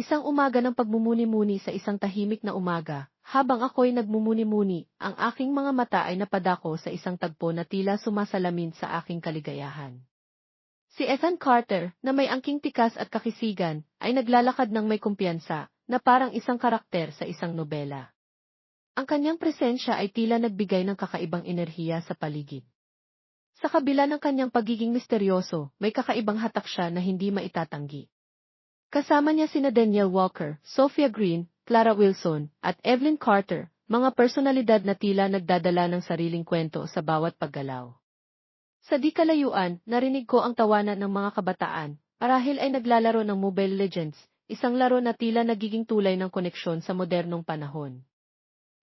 Isang umaga ng pagmumuni-muni sa isang tahimik na umaga, habang ako'y nagmumuni-muni, ang aking mga mata ay napadako sa isang tagpo na tila sumasalamin sa aking kaligayahan. Si Ethan Carter, na may angking tikas at kakisigan, ay naglalakad ng may kumpiyansa, na parang isang karakter sa isang nobela. Ang kanyang presensya ay tila nagbigay ng kakaibang enerhiya sa paligid. Sa kabila ng kanyang pagiging misteryoso, may kakaibang hatak siya na hindi maitatanggi. Kasama niya sina Daniel Walker, Sophia Green, Clara Wilson, at Evelyn Carter, mga personalidad na tila nagdadala ng sariling kwento sa bawat paggalaw. Sa di kalayuan, narinig ko ang tawanan ng mga kabataan, marahil ay naglalaro ng Mobile Legends, isang laro na tila nagiging tulay ng koneksyon sa modernong panahon.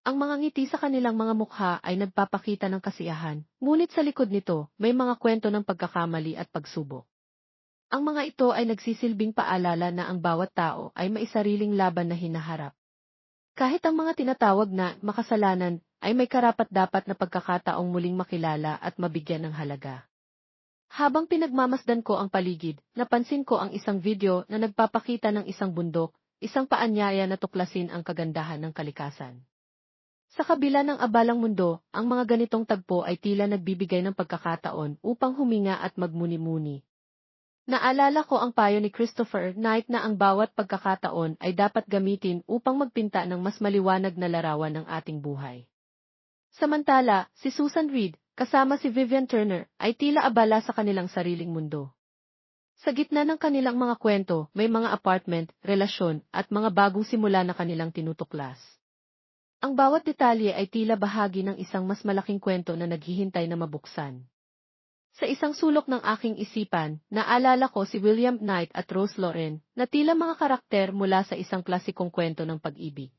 Ang mga ngiti sa kanilang mga mukha ay nagpapakita ng kasiyahan, ngunit sa likod nito, may mga kwento ng pagkakamali at pagsubok. Ang mga ito ay nagsisilbing paalala na ang bawat tao ay may sariling laban na hinaharap. Kahit ang mga tinatawag na makasalanan ay may karapat-dapat na pagkakataong muling makilala at mabigyan ng halaga. Habang pinagmamasdan ko ang paligid, napansin ko ang isang video na nagpapakita ng isang bundok, isang paanyaya na tuklasin ang kagandahan ng kalikasan. Sa kabila ng abalang mundo, ang mga ganitong tagpo ay tila nagbibigay ng pagkakataon upang huminga at magmuni-muni. Naalala ko ang payo ni Christopher Knight na ang bawat pagkakataon ay dapat gamitin upang magpinta ng mas maliwanag na larawan ng ating buhay. Samantala, si Susan Reed, kasama si Vivian Turner, ay tila abala sa kanilang sariling mundo. Sa gitna ng kanilang mga kwento, may mga apartment, relasyon, at mga bagong simula na kanilang tinutuklas. Ang bawat detalye ay tila bahagi ng isang mas malaking kwento na naghihintay na mabuksan. Sa isang sulok ng aking isipan, naalala ko si William Knight at Rose Lauren, na tila mga karakter mula sa isang klasikong kwento ng pag-ibig.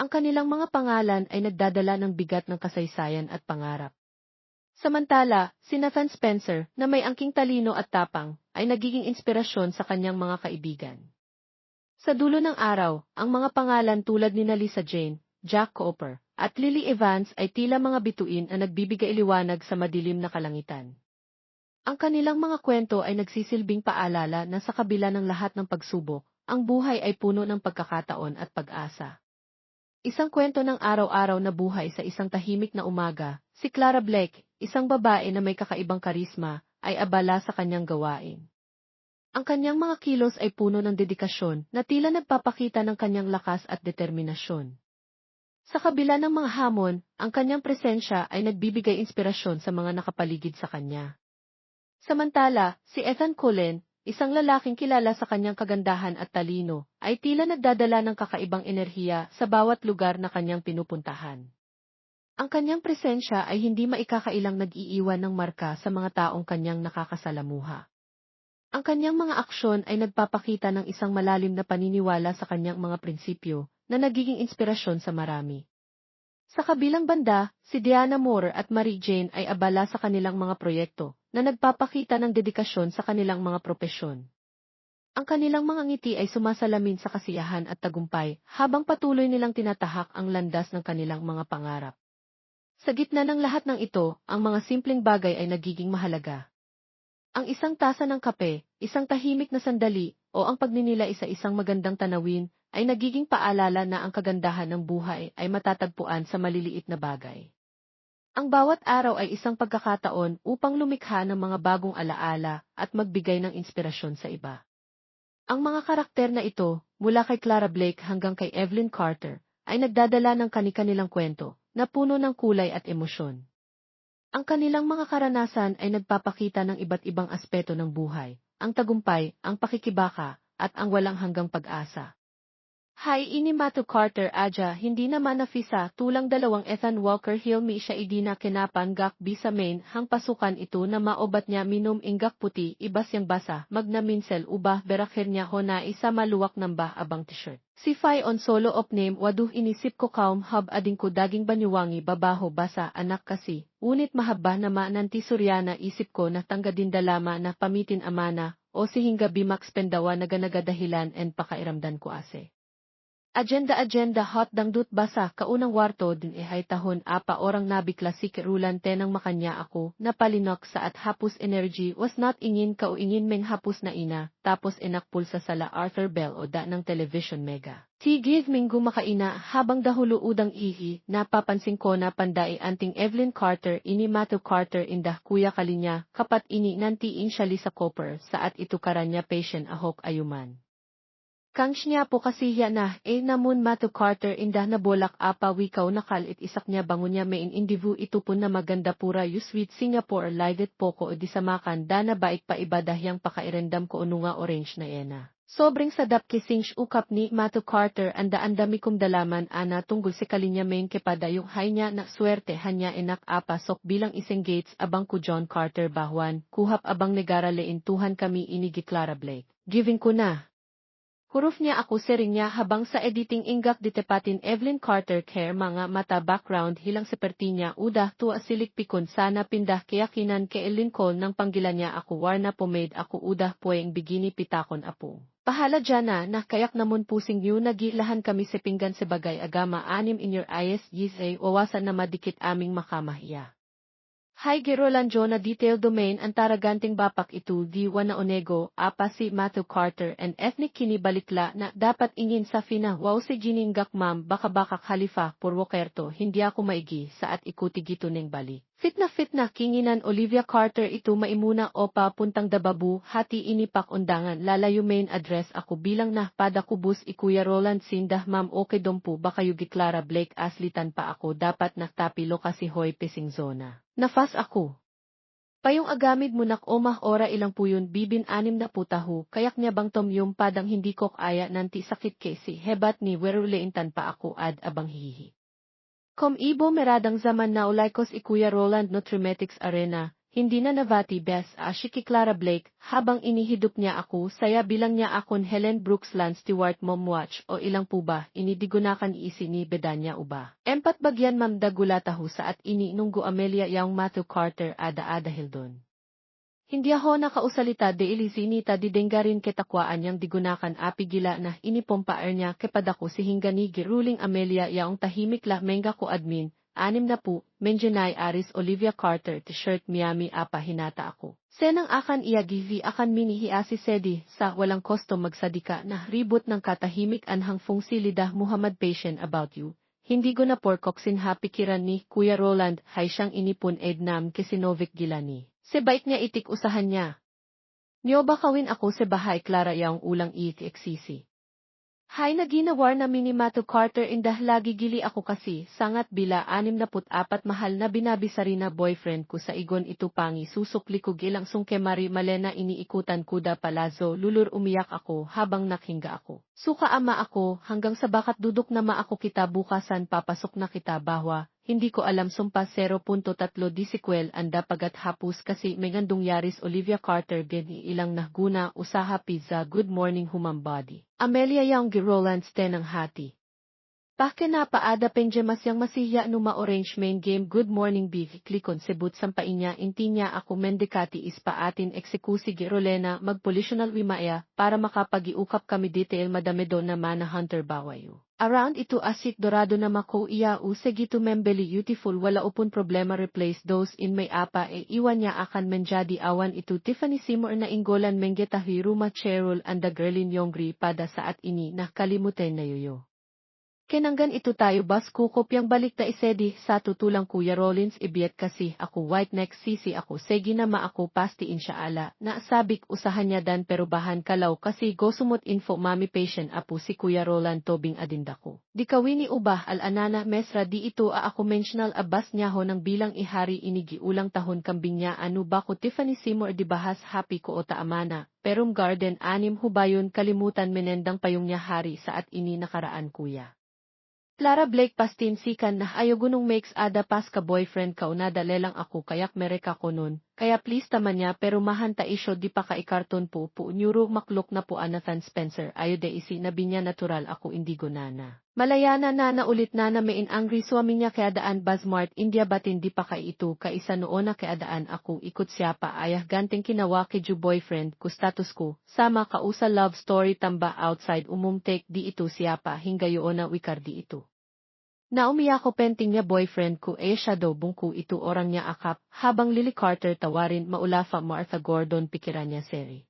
Ang kanilang mga pangalan ay nagdadala ng bigat ng kasaysayan at pangarap. Samantala, si Nathan Spencer, na may angking talino at tapang, ay nagiging inspirasyon sa kanyang mga kaibigan. Sa dulo ng araw, ang mga pangalan tulad ni Lisa Jane, Jack Cooper, at Lily Evans ay tila mga bituin na nagbibigay liwanag sa madilim na kalangitan. Ang kanilang mga kwento ay nagsisilbing paalala na sa kabila ng lahat ng pagsubok, ang buhay ay puno ng pagkakataon at pag-asa. Isang kwento ng araw-araw na buhay sa isang tahimik na umaga, si Clara Blake, isang babae na may kakaibang karisma, ay abala sa kanyang gawain. Ang kanyang mga kilos ay puno ng dedikasyon na tila nagpapakita ng kanyang lakas at determinasyon. Sa kabila ng mga hamon, ang kanyang presensya ay nagbibigay inspirasyon sa mga nakapaligid sa kanya. Samantala, si Ethan Cullen, isang lalaking kilala sa kanyang kagandahan at talino, ay tila nagdadala ng kakaibang enerhiya sa bawat lugar na kanyang pinupuntahan. Ang kanyang presensya ay hindi maikakailang nag-iiwan ng marka sa mga taong kanyang nakakasalamuha. Ang kanyang mga aksyon ay nagpapakita ng isang malalim na paniniwala sa kanyang mga prinsipyo, na nagiging inspirasyon sa marami. Sa kabilang banda, si Diana Moore at Marie Jane ay abala sa kanilang mga proyekto, na nagpapakita ng dedikasyon sa kanilang mga propesyon. Ang kanilang mga ngiti ay sumasalamin sa kasiyahan at tagumpay, habang patuloy nilang tinatahak ang landas ng kanilang mga pangarap. Sa gitna ng lahat ng ito, ang mga simpleng bagay ay nagiging mahalaga. Ang isang tasa ng kape, isang tahimik na sandali, o ang pagninilay sa isang magandang tanawin, ay nagiging paalala na ang kagandahan ng buhay ay matatagpuan sa maliliit na bagay. Ang bawat araw ay isang pagkakataon upang lumikha ng mga bagong alaala at magbigay ng inspirasyon sa iba. Ang mga karakter na ito, mula kay Clara Blake hanggang kay Evelyn Carter, ay nagdadala ng kani-kanilang kwento, na puno ng kulay at emosyon. Ang kanilang mga karanasan ay nagpapakita ng iba't ibang aspeto ng buhay, ang tagumpay, ang pakikibaka, at ang walang hanggang pag-asa. Hi ini Matu Carter Aja. Hindi naman nafisa tulang dalawang Ethan Walker Hilmi siya idina kinapan gak bisa main. Hang pasukan ito na maobat niya minum inggak puti ibas yang basa. Magna minsel ubah berakhir niya ho na isa maluwak ng bah abang t-shirt. Si Fai on solo of name waduh inisip ko kaum hab ading ko daging banyuwangi babaho basa anak kasi, unit mahabba na ma nanti suryana isip ko na tangga din dalama na pamitin amana, o si hingga bimax pendawa naganagadahilan and pakairamdan ko ase. Agenda-agenda hot dangdut basa kaunang warto din ihay tahon apa orang nabi klasik rulan tenang makanya ako napalinok sa at hapus energy was not ingin ka o ingin meng hapus na ina tapos inakpul sa sala Arthur Bell o da ng television mega. Tigid minggu makaina habang dahulo udang ihi napapansin ko na panday anting Evelyn Carter ini Matthew Carter indah kuya kalinya kapat ini nantiin siya sa copper saat itu karanya patient ahok ayuman. Kang niya po kasiya na, eh namun Matu Carter indah na bolak apa wikaw nakalit isak niya bangon niya main indivu ito po na maganda pura yu sweet Singapore livet po ko o disamakan dana baik pa ibadah yang pakairendam ko ununga orange na ena. Sobrang sadap kising ukap ni Matu Carter anda andami kong dalaman ana tunggol si kalinya main kepada yung hay niya na swerte hanya enak apa sok bilang iseng gates abang ko John Carter bahwan, kuhap abang negara lein tuhan kami inigi Clara Blake. Giving ko na, Huruf niya ako sering niya habang sa editing ingak ditepatin Evelyn Carter care mga mata background hilang seperti niya udah tua silik pikon sana pindah keyakinan ke Lincoln ng panggilan niya ako warna pomade ako udah poeng bigini pitakon apo. Pahala dyan na, kayak namun pusing yu nagilahan kami sa pinggan sebagay agama anim in your eyes yisay wawasan na madikit aming makamahiya. Hi Gerolanjo na detail domain ang taraganting bapak ito diwa na onego, apa si Matthew Carter and ethnic kini balikla na dapat ingin sa fina wow si giningak ma'am baka bakak halifa purwo kerto hindi ako maigi sa at ikuti gito ning bali. Fit na fit na kinginan Olivia Carter ito maimuna opa puntang dababu hati inipak undangan lalayo main address ako bilang na pada kubus ikuya Roland sindah ma'am okay dompu baka yugi Clara Blake aslitan pa ako dapat naktapilo kasi hoy pising zona. Nafas ako. Payong agamid mo nak omah ora ilang puyon bibin anim na putahu, kayak niya bang tom yung padang hindi ko kaya nanti sakit kesi hebat ni weruleintan pa ako ad abang hihi. Kom ibo meradang zaman na ulaykos ikuya Roland Nutrimetics Arena, hindi na navati bes ashiki Clara Blake, habang inihidup niya ako saya bilang niya akon Helen Brooks Land Stewart Momwatch o ilang po ba, inidigunakan isi ni Bedanya uba. Empat bagyan mamdagulatahu sa at ini nunggu Amelia yang Matthew Carter ada-ada hildon. Hindi ako nakausalita de ilisinita di denggarin ketakwaan yang digunakan api gila na inipompaer niya kepadako si hinggani giruling Amelia yaong tahimik la menga ko admin, anim na po, menjenay aris Olivia Carter t-shirt Miami apa hinata ako. Senang akan iya givi akan minihiasi sedi sa walang kosto magsadika na ribot ng katahimik anhang fungsi lidah Muhammad patient about you. Hindi ko na porkoksin happy kiran ni Kuya Roland hay siyang inipon ednam kesinovic gilani. Se bait niya itik usahan niya. Niyo ba kawin ako se bahay Clara yang ulang iik eksisi. Hay na ginawar na minimato Carter indah lagi gili ako kasi sangat bila anim na apat mahal na binabisari na boyfriend ko sa igon ito pangi susukli ko gilang sungke mari malena iniikutan kuda palazo lulur umiyak ako habang nakhinga ako. Suka ama ako hanggang sa bakat duduk na ma ako kita bukasan papasok na kita bahwa hindi ko alam sumpa 0.3 di sequel anda pagat hapus kasi may ngandong yaris Olivia Carter gani ilang nahguna usaha pizza good morning human body. Amelia yang Roland ng hati. Pake na paada penjemas yang masiya numa orange main game good morning big klikon sebut sampay niya inti niya ako mendekati ispa atin eksekusi girolena magpolitional wimaya para makapagiukap kami detail madame do na mana hunter bawayo. Around ito asit dorado na mako iya usegito membeli beautiful wala upon problema replace those in may apa e iwan niya akan menjadi awan ito Tiffany Seymour na inggolan menggeta hiruma cherol anda girlin yongri pada saat ini na kalimutan na yoyo. Kenanggan ito tayo bas kukopyang balik ta isedi sa tutulang Kuya Rollins ibiyat kasi ako white neck sisi ako segi na ma ako pastiin siya ala na sabik usahan niya dan pero bahan kalaw kasi go sumot info mami patient apo si Kuya Roland tobing adindako. Di kawini ubah al anana mesra di ito a ako mentional abas niya ho ng bilang ihari inigi ulang tahon kambing niya ano ba ko Tiffany Seymour di bahas happy ko o taamana. Perum Garden anim hubayon kalimutan menendang payong niya hari saat ini nakaraan kuya. Clara Blake pastinsikan na ayaw gunong makes ada pas ka boyfriend ka unada lelang ako kayak mereka ko nun, kaya please tama niya pero mahanta isyo di pa ka ikarton po po. Nyuro maklok na po Anathan Spencer. Ayo de isi nabi niya natural ako indigo nana. Malayana na na ulit na na main angry swami niya kaya daan basmart India batin di pa ka ito. Kaisa noon na kaya daan ako ikot siya pa. Ayah ganting kinawa kay ju boyfriend ko status ko. Sama ka usa love story tamba outside umumtek di ito siya pa. Hinggayo na wikar di ito. Naumiya ko penting niya boyfriend ko eh siya daw bungku ito orang niya akap, habang Lily Carter tawarin maulafa Martha Gordon pikiran niya seri.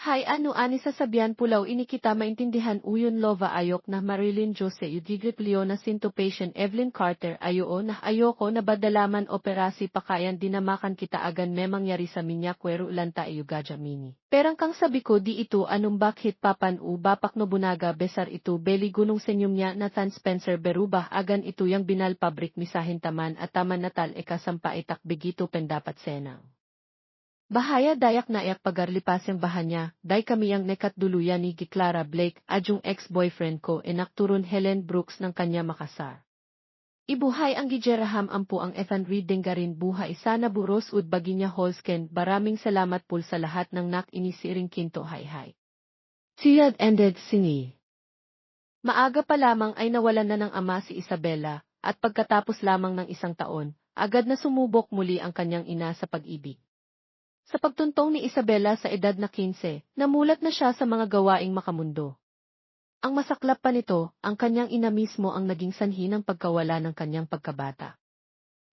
Hay ano ani sasabihan pulaw ini kita maintindihan uyon lova ayok na Marilyn Jose Udigrit Leona Sinto patient Evelyn Carter ayo na ayoko na badalaman operasi pakayan dinamakan kita agan memang yari sa minya kwero lanta iyo gajamini. Perang kang sabi ko di ito anong bakit papan u bapak no bunaga besar ito beli gunung senyum niya Nathan Spencer berubah agan ito yang binal pabrik misahin taman at taman natal ekasampa itak bigito pendapat senang. Bahaya dayak na iyak pagarlipaseng bahanya, day kami ang nekat duluyan ni Clara Blake, adyong ex-boyfriend ko enakturun Helen Brooks ng kanya makasar. Ibuhay ang gijeraham ampo ang Ethan Reading garin buhay sana buros ud baginya Holsken baraming salamat pul sa lahat ng nak inisiring kinto hay hay. Tiyad ended sini. Maaga pa lamang ay nawalan na ng ama si Isabella, at pagkatapos lamang ng isang taon, agad na sumubok muli ang kanyang ina sa pag-ibig. Sa pagtuntong ni Isabella sa edad na 15, namulat na siya sa mga gawaing makamundo. Ang masaklap pa nito, ang kanyang ina mismo ang naging sanhi ng pagkawala ng kanyang pagkabata.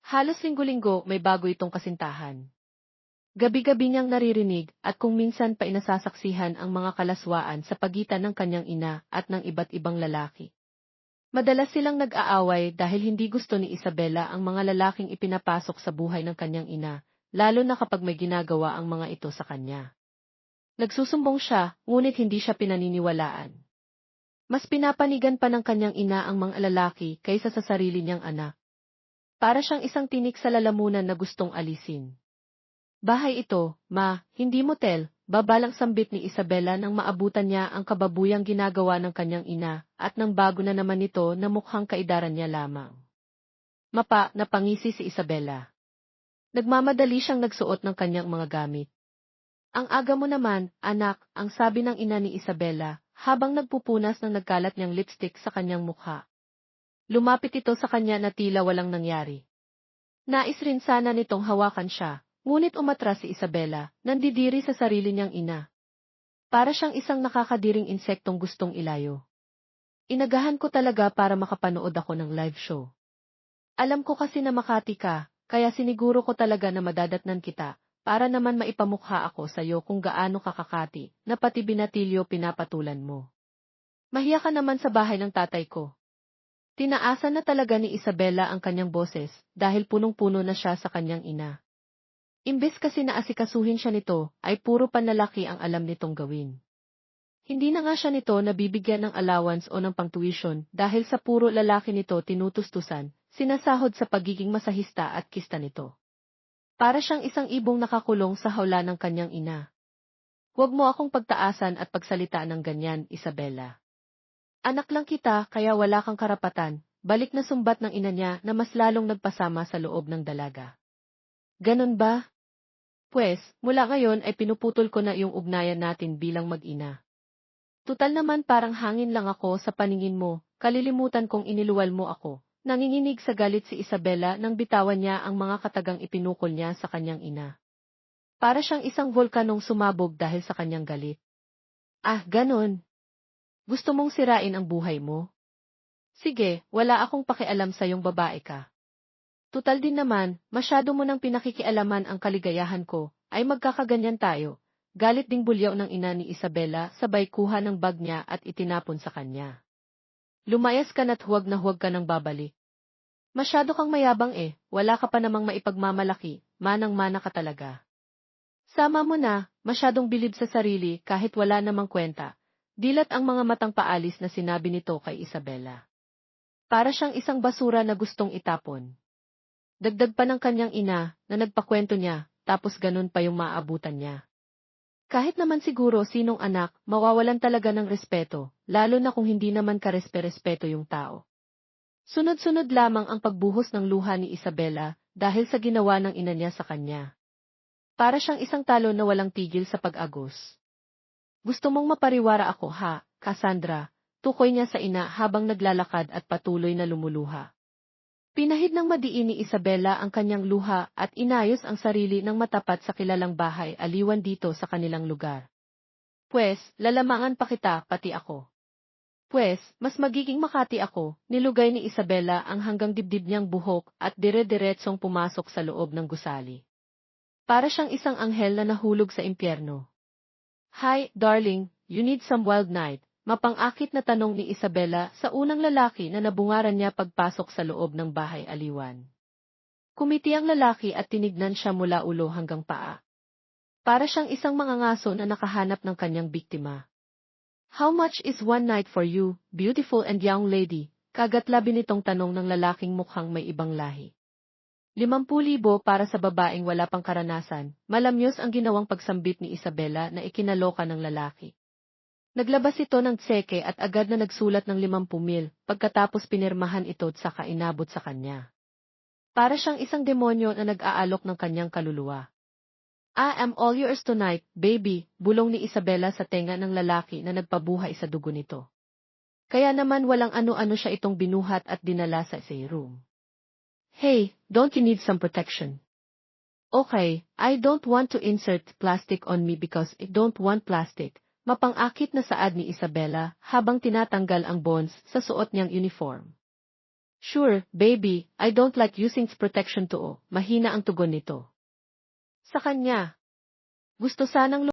Halos linggo-linggo may bago itong kasintahan. Gabi-gabi niyang naririnig at kung minsan pa inasasaksihan ang mga kalaswaan sa pagitan ng kanyang ina at ng iba't ibang lalaki. Madalas silang nag-aaway dahil hindi gusto ni Isabella ang mga lalaking ipinapasok sa buhay ng kanyang ina, lalo na kapag may ginagawa ang mga ito sa kanya. Nagsusumbong siya, ngunit hindi siya pinaniniwalaan. Mas pinapanigan pa ng kanyang ina ang mga lalaki kaysa sa sarili niyang anak. Para siyang isang tinik sa lalamunan na gustong alisin. Bahay ito, ma, hindi motel, babalang sambit ni Isabella nang maabutan niya ang kababuyang ginagawa ng kanyang ina, at nang bago na naman ito na mukhang kaidaran niya lamang. Mapa, napangisi si Isabella. Nagmamadali siyang nagsuot ng kanyang mga gamit. Ang aga mo naman, anak, ang sabi ng ina ni Isabella, habang nagpupunas ng nagkalat niyang lipstick sa kanyang mukha. Lumapit ito sa kanya na tila walang nangyari. Nais rin sana nitong hawakan siya, ngunit umatras si Isabella, nandidiri sa sarili niyang ina. Para siyang isang nakakadiring insektong gustong ilayo. Inagahan ko talaga para makapanood ako ng live show. Alam ko kasi na Makati ka, kaya siniguro ko talaga na madadatnan kita, para naman maipamukha ako sa iyo kung gaano kakakati, na pati binatilyo pinapatulan mo. Mahiya ka naman sa bahay ng tatay ko. Tinaasan na talaga ni Isabella ang kanyang boses, dahil punong-puno na siya sa kanyang ina. Imbes kasi na asikasuhin siya nito, ay puro panlalaki ang alam nitong gawin. Hindi na nga siya nito nabibigyan ng allowance o ng pangtuition dahil sa puro lalaki nito tinutustusan, sinasahod sa pagiging masahista at kista nito. Para siyang isang ibong nakakulong sa hawla ng kanyang ina. Huwag mo akong pagtaasan at pagsalita ng ganyan, Isabella. Anak lang kita kaya wala kang karapatan, balik na sumbat ng ina niya na mas lalong nagpasama sa loob ng dalaga. Ganon ba? Pwes, mula ngayon ay pinuputol ko na yung ugnayan natin bilang mag-ina. Tutal naman parang hangin lang ako sa paningin mo, kalilimutan kong iniluwal mo ako. Nanginginig sa galit si Isabella nang bitawan niya ang mga katagang ipinukol niya sa kanyang ina. Para siyang isang volkanong sumabog dahil sa kanyang galit. Ah, ganon. Gusto mong sirain ang buhay mo? Sige, wala akong pakialam sa yung babae ka. Tutal din naman, masyado mo nang pinakikialaman ang kaligayahan ko, ay magkakaganyan tayo. Galit ding bulyaw ng ina ni Isabella sabay kuha ng bag niya at itinapon sa kanya. Lumayas ka na't huwag na huwag ka nang babalik. Masyado kang mayabang eh, wala ka pa namang maipagmamalaki, manang-mana ka talaga. Sama mo na, masyadong bilib sa sarili kahit wala namang kwenta, dilat ang mga matang paalis na sinabi nito kay Isabella. Para siyang isang basura na gustong itapon. Dagdag pa ng kanyang ina, na nagpakwento niya, tapos ganun pa yung maabutan niya. Kahit naman siguro sinong anak, mawawalan talaga ng respeto, lalo na kung hindi naman karespe-respeto yung tao. Sunod-sunod lamang ang pagbuhos ng luha ni Isabella dahil sa ginawa ng ina niya sa kanya. Para siyang isang talo na walang tigil sa pag-agos. Gusto mong mapariwara ako ha, Cassandra, tukoy niya sa ina habang naglalakad at patuloy na lumuluha. Pinahid ng madiin ni Isabella ang kanyang luha at inayos ang sarili ng matapat sa kilalang bahay aliwan dito sa kanilang lugar. Pwes, lalamangan pa kita, pati ako. Pwes, mas magiging makati ako, nilugay ni Isabella ang hanggang dibdib niyang buhok at dire-diretsong pumasok sa loob ng gusali. Para siyang isang anghel na nahulog sa impyerno. Hi, darling, you need some wild night, mapang-akit na tanong ni Isabella sa unang lalaki na nabungaran niya pagpasok sa loob ng bahay aliwan. Kumiti ang lalaki at tinignan siya mula ulo hanggang paa. Para siyang isang mangangaso na nakahanap ng kanyang biktima. How much is one night for you, beautiful and young lady? Kagatlabi nitong tanong ng lalaking mukhang may ibang lahi. Limampu libo para sa babaeng wala pang karanasan, malamyos ang ginawang pagsambit ni Isabella na ikinaloka ng lalaki. Naglabas ito ng tseke at agad na nagsulat ng limampu mil, pagkatapos pinirmahan ito at saka inabot sa kanya. Para siyang isang demonyo na nag-aalok ng kanyang kaluluwa. I am all yours tonight, baby, bulong ni Isabella sa tenga ng lalaki na nagpabuhay sa dugo nito. Kaya naman walang ano-ano siya itong binuhat at dinala sa say room. Hey, don't you need some protection? Okay, I don't want to insert plastic on me because I don't want plastic. Mapang-akit na saad ni Isabella habang tinatanggal ang bonds sa suot niyang uniform. Sure, baby, I don't like using protection to. Mahina ang tugon nito. Sa kanya. Gusto sanang